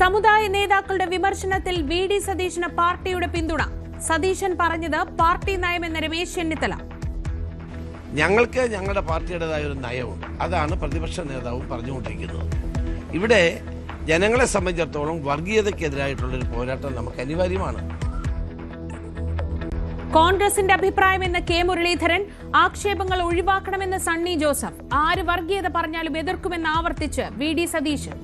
സമുദായ നേതാക്കളുടെ വിമർശനത്തിൽ V D സതീശന് പാർട്ടിയുടെ പിന്തുണ. സതീശൻ പറഞ്ഞത് പാർട്ടി നയമെന്ന രമേശ് ചെന്നിത്തല. ഞങ്ങൾക്ക് ഞങ്ങളുടെ പാർട്ടിയുടേതായ ഒരു നയമുണ്ട്. അതാണ് പ്രതിപക്ഷ നേതാവും പറഞ്ഞുകൊണ്ടിരിക്കുന്നത്. ഇവിടെ ജനങ്ങളെ സംബന്ധിച്ചിടത്തോളം വർഗീയതയ്ക്കെതിരായിട്ടുള്ള ഒരു പോരാട്ടം നമുക്ക് അനിവാര്യമാണ്. കോൺഗ്രസിന്റെ അഭിപ്രായമെന്ന് കെ മുരളീധരൻ ആക്ഷേപങ്ങൾ ഒഴിവാക്കണമെന്ന് സണ്ണി ജോസഫ്. ആര് വർഗീയത പറഞ്ഞാലും എതിർക്കുമെന്ന് ആവർത്തിച്ച് V D Satheesan.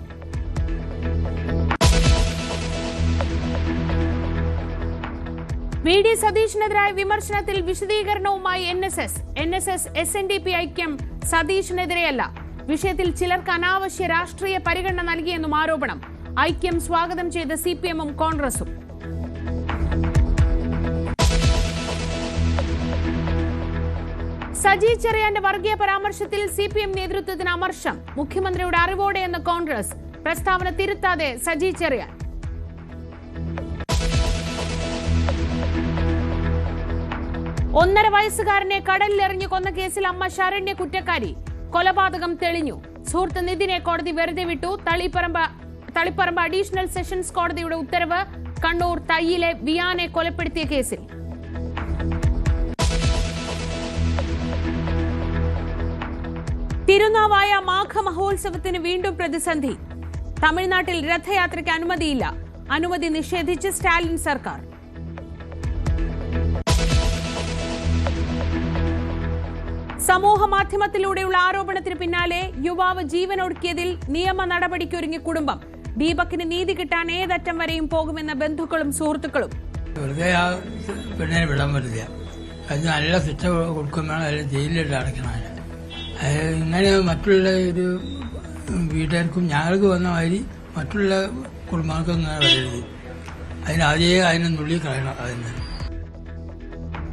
V D സതീഷിനെതിരായ വിമർശനത്തിൽ വിശദീകരണവുമായി N S S. N S S S N D P ഐക്യം സതീഷിനെതിരെയല്ല വിഷയത്തിൽ ചിലർക്ക് അനാവശ്യ രാഷ്ട്രീയ പരിഗണന നൽകിയെന്നും ആരോപണം. ഐക്യം സ്വാഗതം ചെയ്ത സി പി എമ്മും കോൺഗ്രസും. സജി ചെറിയാന്റെ വർഗീയ പരാമർശത്തിൽ സി പി എം നേതൃത്വത്തിന് അമർഷം. മുഖ്യമന്ത്രിയുടെ അറിവോടെയെന്ന് കോൺഗ്രസ്. പ്രസ്താവന തിരുത്താതെ സജി ചെറിയാൻ. ഒന്നര വയസ്സുകാരനെ കടലിലെറിഞ്ഞു കൊന്ന കേസിൽ അമ്മ ശരണ്യ കുറ്റക്കാരി. കൊലപാതകം തെളിഞ്ഞു. സുഹൃത്ത് നിതിനെ കോടതി വെറുതെ വിട്ടു. തളിപ്പറമ്പ തളിപ്പറമ്പ് അഡീഷണൽ സെഷൻസ് കോടതിയുടെ ഉത്തരവ് കണ്ണൂർ തയ്യിലെ വിയാനെ കൊലപ്പെടുത്തിയ കേസിൽ. തിരുനാവായ മാഘ മഹോത്സവത്തിന് വീണ്ടും പ്രതിസന്ധി. തമിഴ്നാട്ടിൽ രഥയാത്രയ്ക്ക് അനുമതിയില്ല. അനുമതി നിഷേധിച്ച് സ്റ്റാലിൻ സർക്കാർ. സമൂഹ മാധ്യമത്തിലൂടെയുള്ള ആരോപണത്തിന് പിന്നാലെ യുവാവ് ജീവനൊടുക്കിയതിൽ നിയമ നടപടിക്കൊരുങ്ങി കുടുംബം. ദീപക്കിന് നീതി കിട്ടാൻ ഏതറ്റം വരെയും പോകുമെന്ന ബന്ധുക്കളും സുഹൃത്തുക്കളും. വെറുതെ ആ പെണ്ണിനെ പറ്റില്ല. നല്ല ശിക്ഷ കൊടുക്കും വേണം അതിൽ ജയിലിലിട്ട് അടയ്ക്കണം ഇങ്ങനെ മറ്റുള്ള ഒരു വീട്ടുകാർക്കും ഞങ്ങൾക്ക് വന്ന മാതിരി മറ്റുള്ള കുടുംബങ്ങൾക്കും അതിനാദ്യം വരരുത്. അതിനാദ്യമേ അതിനെ നുള്ളി കളയണം അതിന്.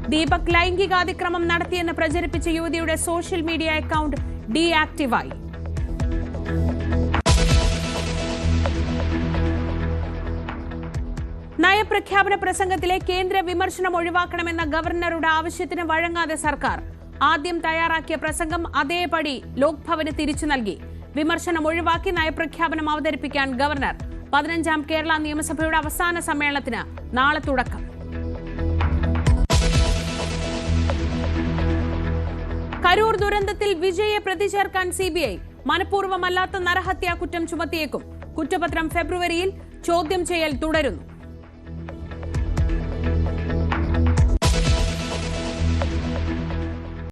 ദീപക് ലൈംഗികാതിക്രമം നടത്തിയെന്ന് പ്രചരിപ്പിച്ച യുവതിയുടെ സോഷ്യൽ മീഡിയ അക്കൗണ്ട് ഡീആക്റ്റീവായി. നയപ്രഖ്യാപന പ്രസംഗത്തിലെ കേന്ദ്ര വിമർശനം ഒഴിവാക്കണമെന്ന ഗവർണറുടെ ആവശ്യത്തിന് വഴങ്ങാതെ സർക്കാർ ആദ്യം തയ്യാറാക്കിയ പ്രസംഗം അതേപടി ലോക്ഭവന് തിരിച്ചു നൽകി. വിമർശനം ഒഴിവാക്കി നയപ്രഖ്യാപനം അവതരിപ്പിക്കാൻ ഗവർണർ. പതിനഞ്ചാം കേരള നിയമസഭയുടെ അവസാന സമ്മേളനത്തിന് നാളെ തുടക്കം. കരൂർ ദുരന്തത്തിൽ വിജയെ പ്രതി ചേർക്കാൻ സി ബി ഐ മനഃപൂർവമല്ലാത്ത നരഹത്യാ കുറ്റം ചുമത്തിയേക്കും. കുറ്റപത്രം ഫെബ്രുവരിയിൽ ചോദ്യം ചെയ്യൽ തുടരുന്നു.